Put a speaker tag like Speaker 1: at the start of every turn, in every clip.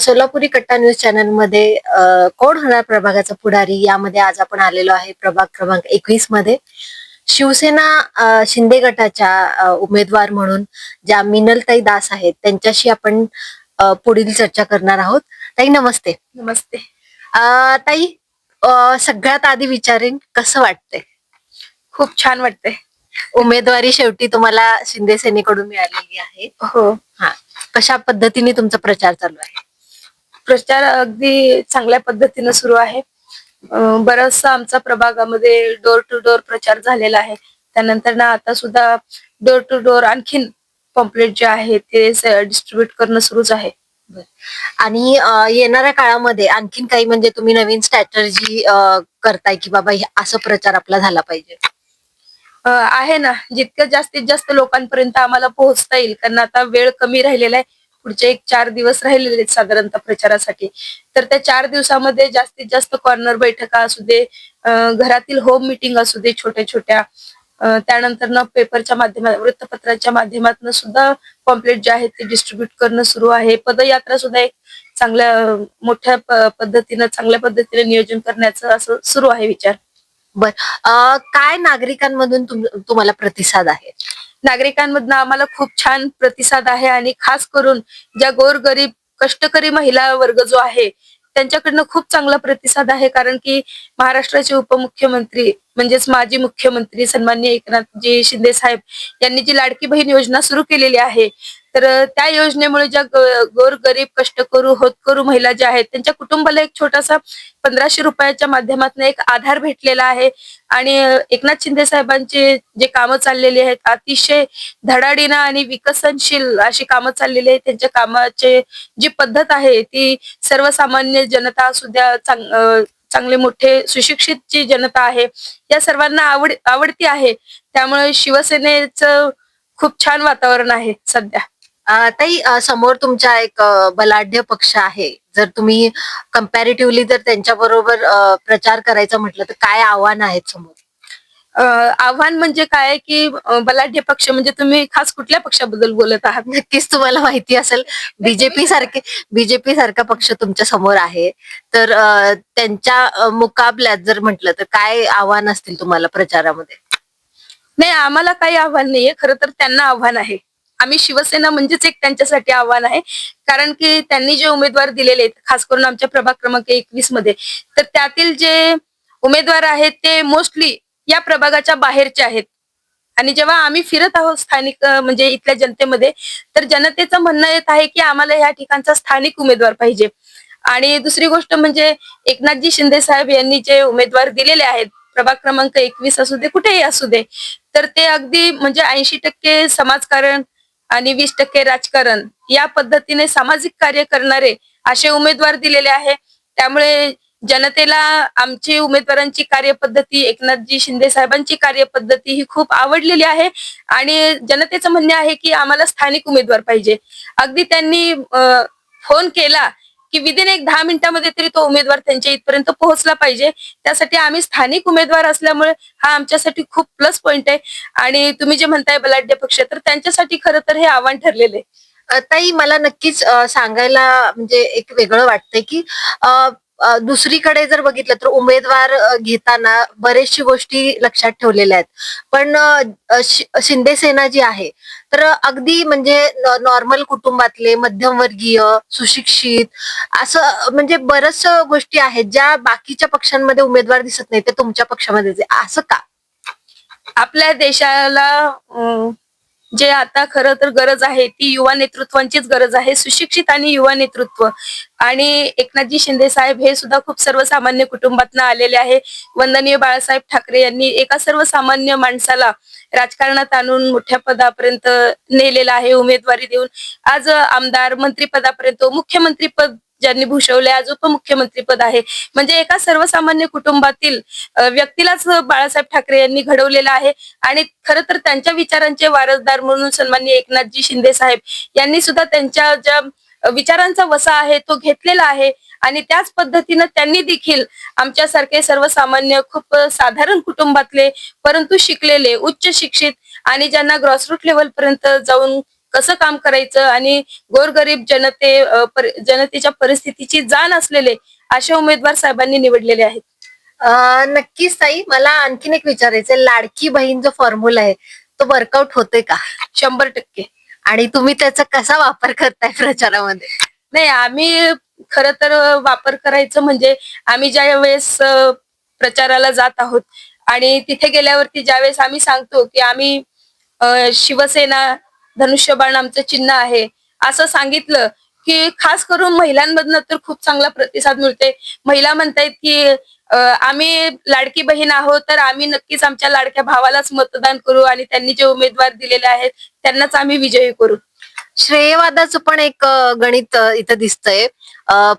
Speaker 1: सोलापुरी कट्टा न्यूज चॅनलमध्ये कोण होणार प्रभागाचा पुढारी? यामध्ये आज आपण आलेलो आहे प्रभाग क्रमांक एकवीसमध्ये. शिवसेना शिंदे गटाच्या उमेदवार म्हणून ज्या मिनलताई दास आहेत त्यांच्याशी आपण पुढील चर्चा करणार आहोत. ताई नमस्ते.
Speaker 2: नमस्ते.
Speaker 1: ताई सगळ्यात आधी विचारेन कसं वाटतंय?
Speaker 2: खूप छान वाटतंय.
Speaker 1: उमेदवारी शेवटी तुम्हाला शिंदे सेनेकडून मिळालेली आहे.
Speaker 2: हो.
Speaker 1: हा. कशा पद्धतीने तुमचा प्रचार चालू आहे?
Speaker 2: प्रचार अगदी चांगल्या पद्धतीनं सुरू आहे. बराचसा आमचा प्रभागामध्ये डोर टू डोर प्रचार झालेला आहे. त्यानंतर ना आता सुद्धा डोर टू डोर आणखीन पॉम्पलेट जे आहे ते डिस्ट्रीब्युट करणं सुरूच आहे.
Speaker 1: आणि येणाऱ्या काळामध्ये आणखीन काही म्हणजे तुम्ही नवीन स्ट्रॅटर्जी करताय की बाबा हे असं प्रचार आपला झाला पाहिजे?
Speaker 2: आहे ना. जितकं जास्तीत जास्त लोकांपर्यंत आम्हाला पोहोचता येईल. कारण आता वेळ कमी राहिलेला आहे. पुढचे एक चार दिवस राहिलेले आहेत साधारणतः प्रचारासाठी. तर त्या चार दिवसामध्ये जास्तीत जास्त कॉर्नर बैठका असू दे घरातील होम मिटिंग असू दे छोट्या छोट्या त्यानंतर ना पेपरच्या माध्यमात वृत्तपत्राच्या माध्यमातून सुद्धा पॉम्पलेट जे आहेत ते डिस्ट्रीब्युट करणं सुरू आहे. पदयात्रा सुद्धा एक चांगल्या मोठ्या पद्धतीनं चांगल्या पद्धतीने नियोजन करण्याचं असं सुरू आहे विचार.
Speaker 1: बर. काय नागरिकांमधून तुम्हाला प्रतिसाद आहे?
Speaker 2: नागरिकांमधनं आम्हाला खूप छान प्रतिसाद आहे आणि खास करून ज्या गोरगरीब कष्टकरी महिला वर्ग जो आहे त्यांच्याकडनं खूप चांगला प्रतिसाद आहे. कारण की महाराष्ट्राचे उपमुख्यमंत्री म्हणजेच माजी मुख्यमंत्री सन्मान्य एकनाथजी शिंदे साहेब यांनी जी लाडकी बहीण योजना सुरू केलेली आहे तर त्या योजनेमुळे ज्या ग- गोरगरीब कष्टकरू होतकरू महिला ज्या आहेत त्यांच्या कुटुंबाला एक छोटासा पंधराशे रुपयाच्या माध्यमातून एक आधार भेटलेला आहे. आणि एकनाथ शिंदे साहेबांचे जे कामं चाललेली आहेत अतिशय धडाडीनं आणि विकसनशील अशी कामं चाललेली आहेत. त्यांच्या कामाचे जी पद्धत आहे ती सर्वसामान्य जनता सुद्धा चांग- चांगले मोठे सुशिक्षित जी जनता आहे या सर्वांना आवड आवडती आहे. त्यामुळे शिवसेनेचं खूप छान वातावरण आहे सध्या.
Speaker 1: अ, ताई अ, समोर तुमचा एक अ, बलाढ्य पक्ष आहे. जर तुम्ही कम्पॅरेटिव्हली जर त्यांच्या बरोबर प्रचार करायचा म्हटलं तर काय आव्हान आहेत समोर?
Speaker 2: अं, आव्हान म्हणजे काय आहे की अं, बलाढ्य पक्ष म्हणजे तुम्ही खास कुठल्या पक्षाबद्दल बोलत आहात?
Speaker 1: नक्कीच तुम्हाला माहिती असेल. बीजेपी सारखे बीजेपी सारखा पक्ष तुमच्यासमोर आहे. तर अ, त्यांच्या अ, मुकाबल्यात जर म्हटलं तर काय आव्हान असतील तुम्हाला प्रचारामध्ये?
Speaker 2: नाही आम्हाला काही आव्हान नाहीये. खरं तर त्यांना आव्हान आहे. आम्ही शिवसेना म्हणजेच एक त्यांच्यासाठी आव्हान आहे. कारण की त्यांनी जे उमेदवार दिलेले आहेत खास करून आमच्या प्रभाग क्रमांक एकवीसमध्ये तर त्यातील जे उमेदवार आहेत ते मोस्टली या प्रभागाच्या बाहेरचे आहेत. आणि जेव्हा आम्ही फिरत आहोत स्थानिक म्हणजे इथल्या जनतेमध्ये तर जनतेचं म्हणणं येत आहे की आम्हाला या ठिकाणचा स्थानिक उमेदवार पाहिजे. आणि दुसरी गोष्ट म्हणजे एकनाथजी शिंदे साहेब यांनी जे उमेदवार दिलेले आहेत प्रभाग क्रमांक एकवीस असू दे कुठेही असू दे तर ते अगदी म्हणजे ऐंशी टक्के समाजकारण आणि वीस टक्के राजकारण या पद्धतीने सामाजिक कार्य करणारे असे उमेदवार दिलेले आहे. त्यामुळे जनतेला आमची उमेदवारांची कार्यपद्धती एकनाथजी शिंदे साहेबांची कार्यपद्धती ही खूप आवडलेली आहे. आणि जनतेचं म्हणणे आहे की आम्हाला स्थानिक उमेदवार पाहिजे. अगदी त्यांनी फोन केला की विदिन एक दहा मिनिटामध्ये तरी तो उमेदवार त्यांच्या इथपर्यंत पोहोचला पाहिजे. त्यासाठी आम्ही स्थानिक उमेदवार असल्यामुळे हा आमच्यासाठी खूप प्लस पॉइंट आहे. आणि तुम्ही जे म्हणताय बलाढ्य पक्ष तर त्यांच्यासाठी खरं तर हे आव्हान ठरलेलं आहे.
Speaker 1: ताई मला नक्कीच सांगायला म्हणजे एक वेगळं वाटतंय की दुसरीकडे जर बघितलं तर उमेदवार घेताना बरेचशी गोष्टी लक्षात ठेवलेल्या आहेत. पण शिंदेसेना शिंदे सेना जी आहे तर अगदी म्हणजे नॉर्मल कुटुंबातले मध्यमवर्गीय सुशिक्षित असं म्हणजे बऱ्याच गोष्टी आहेत ज्या बाकीच्या पक्षांमध्ये उमेदवार दिसत नाही ते तुमच्या पक्षामध्ये असं का?
Speaker 2: आपल्या देशाला जे आता खरं तर गरज आहे ती युवा नेतृत्वांचीच गरज आहे सुशिक्षित आणि युवा नेतृत्व. आणि एकनाथजी शिंदे साहेब हे सुद्धा खूप सर्वसामान्य कुटुंबातनं आलेले आहे. वंदनीय बाळासाहेब ठाकरे यांनी एका सर्वसामान्य माणसाला राजकारणात आणून मोठ्या पदापर्यंत नेलेला आहे उमेदवारी देऊन. आज आमदार मंत्रीपदापर्यंत मुख्यमंत्री पद ज्यांनी भूषवले आज उपमुख्यमंत्री पद आहे. म्हणजे एका सर्वसामान्य कुटुंबातील व्यक्तीलाच बाळासाहेब ठाकरे यांनी घडवलेलं आहे. आणि खरं तर त्यांच्या विचारांचे वारसदार म्हणून सन्माननीय एकनाथजी शिंदे साहेब यांनी सुद्धा त्यांच्या ज्या विचारांचा वसा आहे तो घेतलेला आहे. आणि त्याच पद्धतीनं त्यांनी देखील आमच्यासारखे सर्वसामान्य खूप साधारण कुटुंबातले परंतु शिकलेले उच्च शिक्षित आणि ज्यांना ग्रॉसरूट लेवल पर्यंत जाऊन कसं काम करायचं आणि गोरगरीब जनते जनतेच्या परिस्थितीची जाण असलेले असे उमेदवार साहेबांनी निवडलेले आहेत.
Speaker 1: नक्कीच ताई. मला आणखीन एक विचारायचं लाडकी बहीण जो फॉर्म्युला आहे तो वर्कआउट होतोय का?
Speaker 2: शंभर टक्के.
Speaker 1: आणि तुम्ही त्याचा कसा वापर करताय प्रचारामध्ये?
Speaker 2: नाही आम्ही खर तर वापर करायचं म्हणजे आम्ही ज्या वेळेस प्रचाराला जात आहोत आणि तिथे गेल्यावरती ज्यावेळेस आम्ही सांगतो की आम्ही शिवसेना धनुष्यबाण आमचं चिन्ह आहे. असं सांगितलं की खास करून महिलांमधनं तर खूप चांगला प्रतिसाद मिळते महिला म्हणतायत की आम्ही लाडकी बहीण आहोत तर आम्ही नक्कीच आमच्या लाडक्या भावालाच मतदान करू आणि त्यांनी जे उमेदवार दिलेले आहेत त्यांनाच आम्ही विजयी करू.
Speaker 1: श्रेयवादाचं पण एक गणित इथं दिसतंय.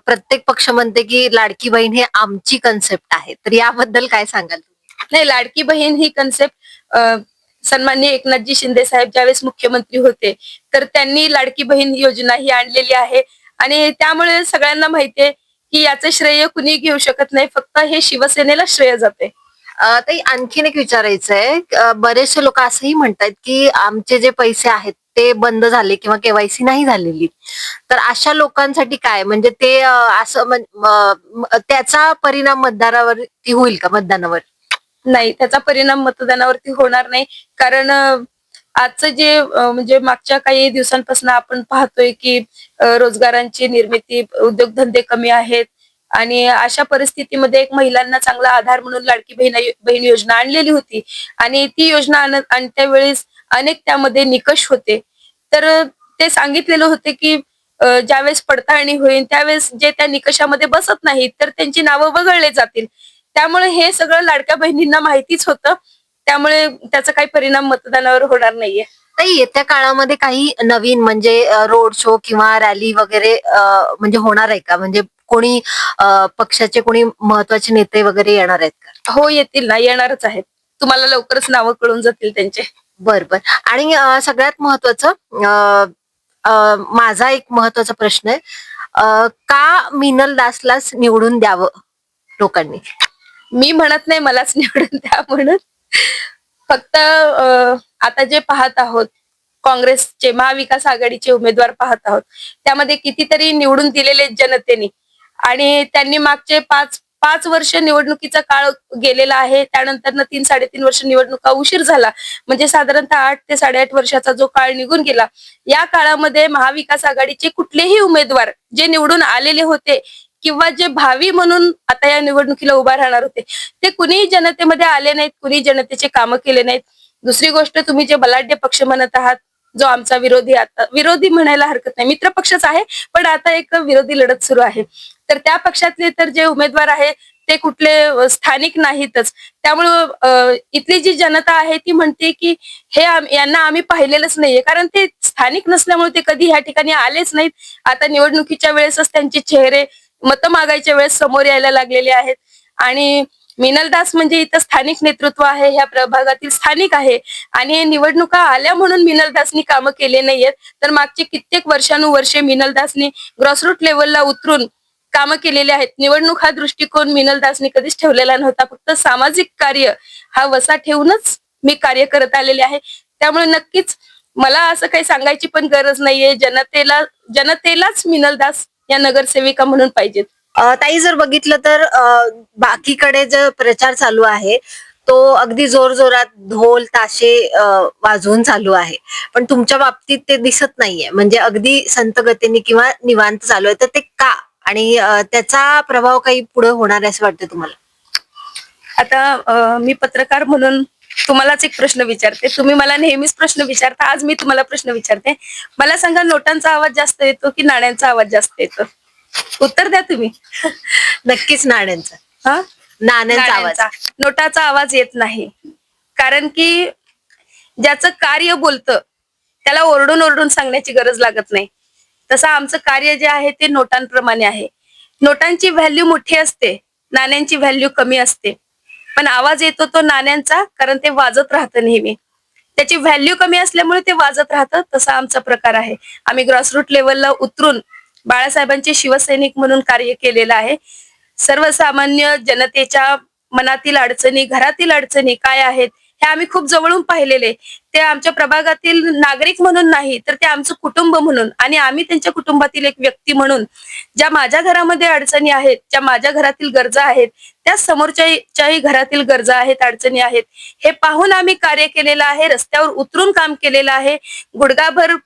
Speaker 1: प्रत्येक पक्ष म्हणते की लाडकी बहीण हे आमची कन्सेप्ट आहे. तर याबद्दल काय सांगाल तुम्ही?
Speaker 2: नाही लाडकी बहीण ही कन्सेप्ट सन्माननीय एकनाथजी शिंदे साहेब ज्यावेळेस मुख्यमंत्री होते तर त्यांनी लाडकी बहीण योजना ही आणलेली आहे. आणि त्यामुळे सगळ्यांना माहितीये की याचं श्रेय कुणी घेऊ शकत नाही फक्त हे शिवसेनेला श्रेय जाते.
Speaker 1: ताई आणखीन एक विचारायचं आहे बरेचसे लोक असंही म्हणतात की आमचे जे पैसे आहेत ते बंद झाले किंवा केवायसी नाही झालेली. तर अशा लोकांसाठी काय? म्हणजे ते असं त्याचा परिणाम मतदारावरती होईल का? मतदानावर?
Speaker 2: नाही. त्याचा परिणाम मतदानावरती होणार नाही. कारण आजचं जे म्हणजे मागच्या काही दिवसांपासून आपण पाहतोय की रोजगारांची निर्मिती उद्योगधंदे कमी आहेत. आणि अशा परिस्थितीमध्ये एक महिलांना चांगला आधार म्हणून लाडकी बहीण बहीण योजना आणलेली होती. आणि ती योजना आणत्या वेळेस अनेक त्यामध्ये निकष होते. तर ते सांगितलेलं होते की ज्यावेळेस पडताळणी होईल त्यावेळेस जे त्या निकषामध्ये बसत नाहीत तर त्यांची नावं वगळले जातील. त्यामुळे हे सगळं लाडक्या बहिणींना माहितीच होतं. त्यामुळे त्याचा काही परिणाम मतदानावर होणार नाहीये.
Speaker 1: ताई येत्या काळामध्ये काही नवीन म्हणजे रोड शो किंवा रॅली वगैरे म्हणजे होणार आहे का? म्हणजे कोणी पक्षाचे कोणी महत्त्वाचे नेते वगैरे येणार आहेत का?
Speaker 2: हो येतील ना. येणारच आहेत. तुम्हाला लवकरच नावं कळून जातील त्यांचे.
Speaker 1: बर बर. आणि सगळ्यात महत्वाचं माझा एक महत्त्वाचा प्रश्न आहे. का मिनल दासलाच निवडून द्यावं लोकांनी?
Speaker 2: मी म्हणत नाही मलाच निवडून द्या म्हणून. फक्त आता जे पाहत आहोत काँग्रेसचे महाविकास आघाडीचे उमेदवार पाहत आहोत त्यामध्ये कितीतरी निवडून दिलेले जनतेने. आणि त्यांनी मागचे पाच पाच वर्ष निवडणुकीचा काळ गेलेला आहे त्यानंतर तीन साडेतीन वर्ष निवडणुका उशीर झाला. म्हणजे साधारणतः आठ ते साडेआठ वर्षाचा जो काळ निघून गेला या काळामध्ये महाविकास आघाडीचे कुठलेही उमेदवार जे निवडून आलेले होते किंवा जे भावी म्हणून आता या निवडणुकीला उभा राहणार होते ते कुणीही जनतेमध्ये आले नाहीत कुणी जनतेचे कामं केले नाहीत. दुसरी गोष्ट तुम्ही जे बलाढ्य पक्ष म्हणत आहात जो आमचा विरोधी आता विरोधी म्हणायला हरकत नाही मित्र पक्षच आहे पण आता एक विरोधी लढत सुरू आहे. तर त्या पक्षातले तर जे उमेदवार आहे ते कुठले स्थानिक नाहीतच. त्यामुळं इथली जी जनता आहे ती म्हणते की हे यांना आम्ही पाहिलेलंच नाहीये. कारण ते स्थानिक नसल्यामुळे ते कधी ह्या ठिकाणी आलेच नाहीत. आता निवडणुकीच्या वेळेसच त्यांचे चेहरे मतं मागायच्या वेळेस समोर यायला लागलेले आहेत. आणि मिनल दास म्हणजे इथं स्थानिक नेतृत्व आहे ह्या प्रभागातील स्थानिक आहे. आणि निवडणुका आल्या म्हणून मिनल दासनी कामं केले नाहीयेत. तर मागचे कित्येक वर्षानुवर्षे मिनल दासनी ग्रॉसरूट लेवलला उतरून कामं केलेले आहेत. निवडणूक हा दृष्टिकोन मिनल दासनी कधीच ठेवलेला नव्हता. फक्त सामाजिक कार्य हा वसा ठेवूनच मी कार्य करत आलेले आहे. त्यामुळे नक्कीच मला असं काही सांगायची पण गरज नाहीये. जनतेला जनतेलाच मिनल दास या नगरसेविका म्हणून पाहिजेत.
Speaker 1: ताई जर बघितलं तर बाकीकडे जो प्रचार चालू आहे तो अगदी जोर जोरात ढोल ताशे वाजवून चालू आहे. पण तुमच्या बाबतीत ते दिसत नाहीये. म्हणजे अगदी संत गतीने किंवा निवांत चालू आहे. तर ते का? आणि त्याचा प्रभाव काही पुढे होणार आहे असं वाटतं तुम्हाला?
Speaker 2: आता मी पत्रकार म्हणून तुम्हालाच एक प्रश्न विचारते. तुम्ही मला नेहमीच प्रश्न विचारता आज मी तुम्हाला प्रश्न विचारते. मला सांगा नोटांचा आवाज जास्त येतो की नाण्यांचा आवाज जास्त येतो? उत्तर द्या तुम्ही.
Speaker 1: नक्कीच नाण्यांचा.
Speaker 2: हा?
Speaker 1: नाण्यांचा आवाज.
Speaker 2: नोटाचा आवाज येत नाही. कारण की ज्याचं कार्य बोलतं त्याला ओरडून ओरडून सांगण्याची गरज लागत नाही. तसं आमचं कार्य जे आहे ते नोटांप्रमाणे आहे. नोटांची व्हॅल्यू मोठी असते नाण्यांची व्हॅल्यू कमी असते. पण आवाज येतो तो नाण्यांचा कारण ते वाजत राहतं नेहमी. त्याची व्हॅल्यू कमी असल्यामुळे ते वाजत राहतं तसा आमचा प्रकार आहे. आम्ही ग्रॉसरूट लेवलला उतरून बाळासाहेबांचे शिवसैनिक म्हणून कार्य केलेलं आहे. सर्वसामान्य जनतेच्या मनातील अडचणी घरातील अडचणी काय आहेत हे आम्ही खूप जवळून पाहिलेले. ते आमच्या प्रभागातील नागरिक म्हणून नाही तर ते आमचं कुटुंब म्हणून आणि आम्ही त्यांच्या कुटुंबातील एक व्यक्ती म्हणून ज्या माझ्या घरामध्ये अडचणी आहेत ज्या माझ्या घरातील गरजा आहेत त्या समोरच्याही घरातील गरजा आहेत अडचणी आहेत हे पाहून आम्ही कार्य केलेलं आहे रस्त्यावर उतरून काम केलेलं आहे गुडगाभर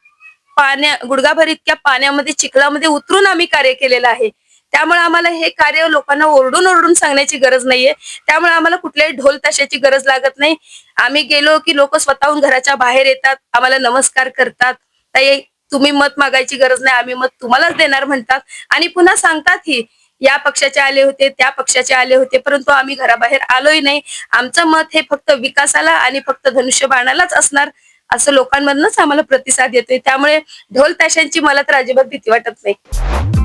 Speaker 2: पाण्या गुडगाभर इतक्या पाण्यामध्ये चिखलामध्ये उतरून आम्ही कार्य केलेलं आहे. त्यामुळे आम्हाला हे कार्य लोकांना ओरडून ओरडून सांगण्याची गरज नाहीये. त्यामुळे आम्हाला कुठल्याही ढोल ताशाची गरज लागत नाही. आम्ही गेलो की लोक स्वतःहून घराच्या बाहेर येतात आम्हाला नमस्कार करतात. ताई तुम्ही मत मागायची गरज नाही आम्ही मत तुम्हालाच देणार म्हणतात. आणि पुन्हा सांगतात ही या पक्षाचे आले होते त्या पक्षाचे आले होते परंतु आम्ही घराबाहेर आलोही नाही. आमचं मत हे फक्त विकासाला आणि फक्त धनुष्यबाणालाच असणार असं लोकांमधनच आम्हाला प्रतिसाद येतोय. त्यामुळे ढोल ताशांची मला तर अजिबात भीती वाटत नाही.